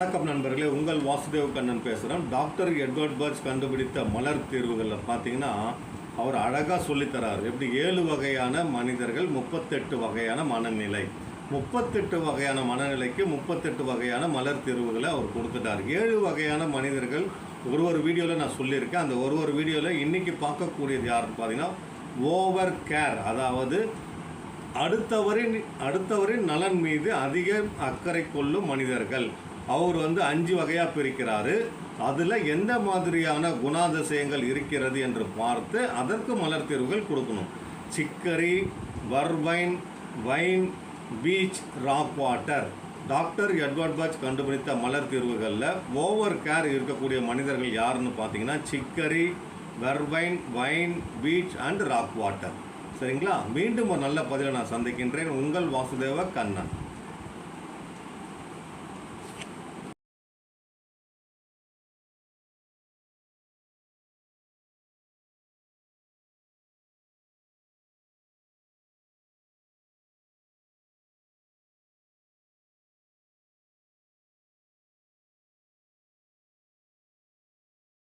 வணக்கம் நண்பர்களே உங்கள் வாசுதேவ் கண்ணன் பேசுகிறேன் டாக்டர் எட்வர்ட் பர்ச் கண்டுபிடித்த மலர் தீர்வுகளில் பார்த்தீங்கன்னா அவர் அழகாக சொல்லித்தரார் எப்படி ஏழு வகையான மனிதர்கள் முப்பத்தெட்டு வகையான மனநிலை. முப்பத்தெட்டு வகையான மனநிலைக்கு முப்பத்தெட்டு வகையான மலர் தீர்வுகளை அவர் கொடுத்துட்டார். ஏழு வகையான மனிதர்கள் ஒரு ஒரு வீடியோவில் நான் சொல்லியிருக்கேன். அந்த ஒரு ஒரு வீடியோவில் இன்றைக்கி பார்க்கக்கூடியது யாருன்னு பார்த்தீங்கன்னா ஓவர் கேர். அதாவது அடுத்தவரின் அடுத்தவரின் நலன் மீது அதிக அக்கறை கொள்ளும் மனிதர்கள். அவர் வந்து அஞ்சு வகையாக பிரிக்கிறாரு. அதில் எந்த மாதிரியான குணாதிசயங்கள் இருக்கிறது என்று பார்த்து அதற்கு மலர் தீர்வுகள் கொடுக்கணும். Chicory vervain vine beech rock water. Doctor Edward Bach கண்டுபிடித்த மலர் தீர்வுகளில் ஓவர் கேர் இருக்கக்கூடிய மனிதர்கள் யாருன்னு பார்த்தீங்கன்னா chicory vervain vine beech and rock water. சரிங்களா? மீண்டும் ஒரு நல்ல பதிலை நான் சந்திக்கின்றேன். உங்கள் வாசுதேவ கண்ணன்.